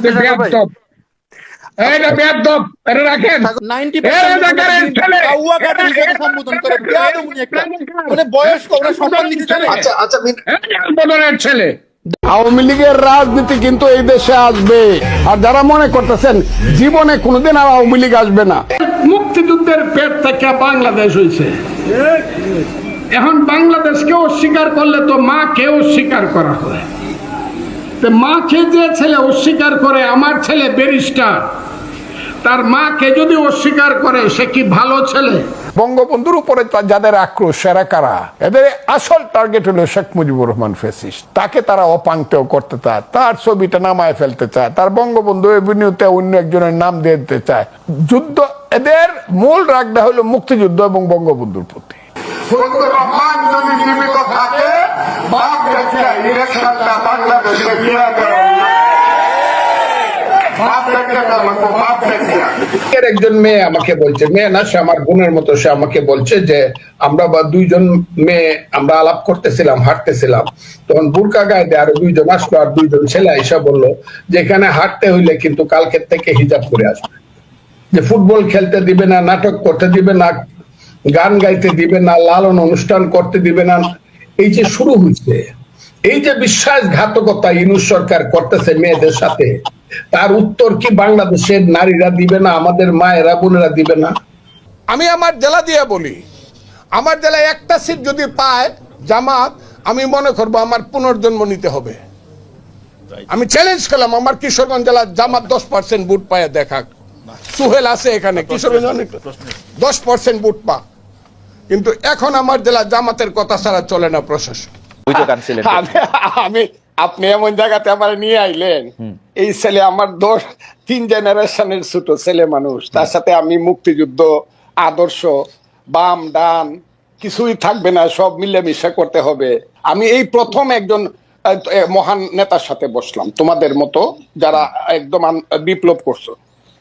ছেলে। মানে আচ্ছা আচ্ছা মিন- আওয়ামী লীগের রাজনীতি কিন্তু এই দেশে আসবে। আর যারা মনে করতেছেন জীবনে কোনোদিন আর আওয়ামী লীগ আসবে না। মুক্তিযুদ্ধের পেট থেকে বাংলাদেশ হয়েছে এখন বাংলাদেশকে অস্বীকার করলে তো মা কেউ অস্বীকার করা হয়। মাকে যে ছেলে অস্বীকার করে? আমার ছেলে ব্যারিস্টার। তার মাকে যদি অস্বীকার করে সে কি ভালো ছেলে? বঙ্গবন্ধুর উপরে যাদের আক্রোশ সেরা কারা? এদের আসল টার্গেট হলো শেখ মুজিবুর রহমান ফেসিস তাকে তারা অপাঙ্ক্তেও করতে চায় তার ছবিটা নামায় ফেলতে চায় তার বঙ্গবন্ধু অভিনয়তে অন্য একজনের নাম দিয়ে দিতে চায়। যুদ্ধ এদের মূল রাগটা হলো মুক্তিযুদ্ধ এবং বঙ্গবন্ধুর প্রতি। রহমান যদি জীবিত থাকে একজন মেয়ে আমাকে বলছে, মেয়ে না, সে আমার বোনের মতো, সে আমাকে বলছে যে আমরা বা দুইজন মেয়ে আমরা আলাপ করতেছিলাম, হাঁটতেছিলাম। তখন গায়ে দিয়ে দুইজন আসলো আর দুইজন ছেলে এসে বলল যে এখানে হাঁটতে হইলে কিন্তু কালকের থেকে হিজাব করে আসবে। যে ফুটবল খেলতে দিবে না, নাটক করতে দিবে না, গান গাইতে দিবে না, লালন অনুষ্ঠান করতে দিবে না এই যে শুরু হয়েছে এই যে বিশ্বাসঘাতকতা ইনুস সরকার করতেছে মেয়েদের সাথে তার উত্তর কি বাংলাদেশের নারীরা দিবে না আমাদের মায়েরা বোনেরা দিবে না? আমি আমার জেলা দিয়ে বলি আমার জেলায় একটা সিট যদি পায় জামাত আমি মনে করব আমার পুনর্জন্ম নিতে হবে। আমি চ্যালেঞ্জ করলাম আমার কিশোরগঞ্জ জেলার জামাত দশ পার্সেন্ট বুট পায় দেখা। সুহেল আছে এখানে কিশোরগঞ্জ অনেক দশ পার্সেন্ট বুট পা। কিন্তু এখন আমার জেলা জামাতের কথা ছাড়া চলে না প্রশাসন। আমি- আপনি এমন জায়গাতে আমার নিয়ে আইলেন এই ছেলে আমার দশ তিন জেনারেশনের ছোট ছেলে মানুষ তার সাথে আমি মুক্তিযুদ্ধ আদর্শ বাম ডান কিছুই থাকবে না সব মিলেমিশে করতে হবে। আমি এই প্রথম একজন মহান নেতার সাথে বসলাম তোমাদের মতো যারা একদম বিপ্লব করছ।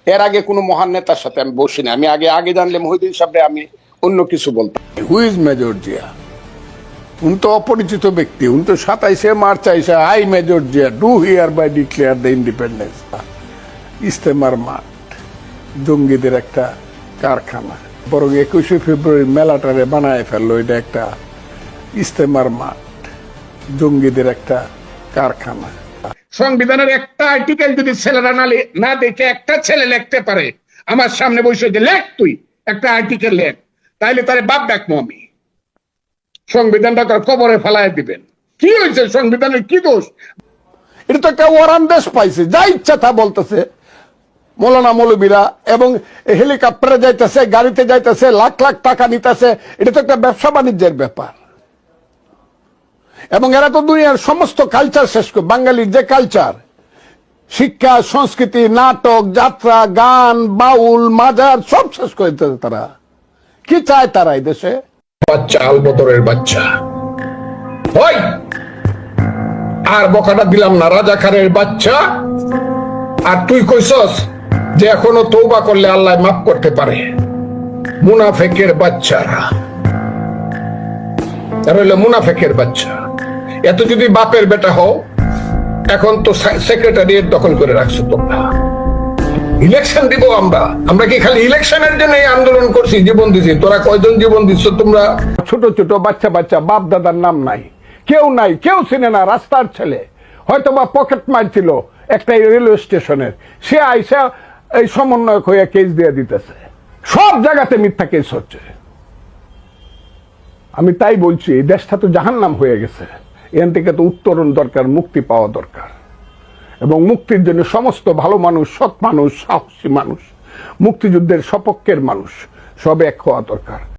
এর আগে কোনো মহান নেতার সাথে আমি বসিনি। আমি আগে আগে জানলে মহিদিন সাহেব আমি অন্য কিছু বলতাম হুইজ মেজর জিয়া উনি তো অপরিচিত ব্যক্তি উনি তো সাতাইশে মার্চ আইসে I major Zia do hereby declare the independence ইস্তেমার মাঠ জঙ্গিদের একটা কারখানা। বরং একুশে ফেব্রুয়ারি মেলাটারে বানায় ফেলল এটা একটা ইস্তেমার মাঠ জঙ্গিদের একটা কারখানা। সংবিধানের একটা আর্টিকেল যদি ছেলেরা না দেখে একটা ছেলে লিখতে পারে আমার সামনে বসে যে লেখ তুই একটা আর্টিকেল লেখ। তাইলে তারে বাপ ডাকবো আমি সংবিধানটা তার কবরে ফেলায় দিবেন। কি হয়েছে সংবিধানের কি দোষ? এটা তো একটা দেশ পাইছে, যা ইচ্ছা তা বলতেছে। মৌলানা মৌলবীরা, এবং হেলিকপ্টারে যাইতেছে, গাড়িতে যাইতেছে, লাখ লাখ টাকা নিতেছে, এটা তো একটা ব্যবসা বাণিজ্যের ব্যাপার। এবং এরা তো দুনিয়ার সমস্ত কালচার শেষ করে, বাঙালির যে কালচার শিক্ষা, সংস্কৃতি, নাটক, যাত্রা, গান, বাউল, মাজার, সব শেষ করে তারা। কি চায় তারা এই দেশে? বাচ্চা আলবদরের বাচ্চা। ওই! আর বকাটা দিলাম না রাজা খানের বাচ্চা। আর তুই কইসস যে এখনও তৌবা করলে আল্লাহ মাফ করতে পারে। মুনাফেকের বাচ্চারা আর মুনাফেকের বাচ্চা। এত যদি বাপের বেটা হও, এখন তো সেক্রেটারিয়েট দখল করে রাখছো তোমরা। ইলেকশন দিব আমরা। আমরা কি খালি ইলেকশনের জন্য এই আন্দোলন করছি, জীবন দিছি? তোরা কয়জন জীবন দিচ্ছ তোমরা? ছোট ছোট বাচ্চা বাচ্চা বাপ দাদার নাম নাই। কেউ নাই, কেউ চিনে না রাস্তার ছেলে। হয়তো বা পকেট মারছিল একটা রেলওয়ে স্টেশনের। সে আইসা এই সমন্বয়ক হয়ে কেস দিয়ে দিতেছে। সব জায়গাতে মিথ্যা কেস হচ্ছে। আমি তাই বলছি, এই দেশটা তো জাহান্নাম হয়ে গেছে। এখান থেকে তো উত্তরণ দরকার, মুক্তি পাওয়া দরকার। এবং মুক্তির জন্য সমস্ত ভালো মানুষ, সৎ মানুষ, সাহসী মানুষ, মুক্তিযুদ্ধের সপক্ষের মানুষ, সব এক হওয়া দরকার।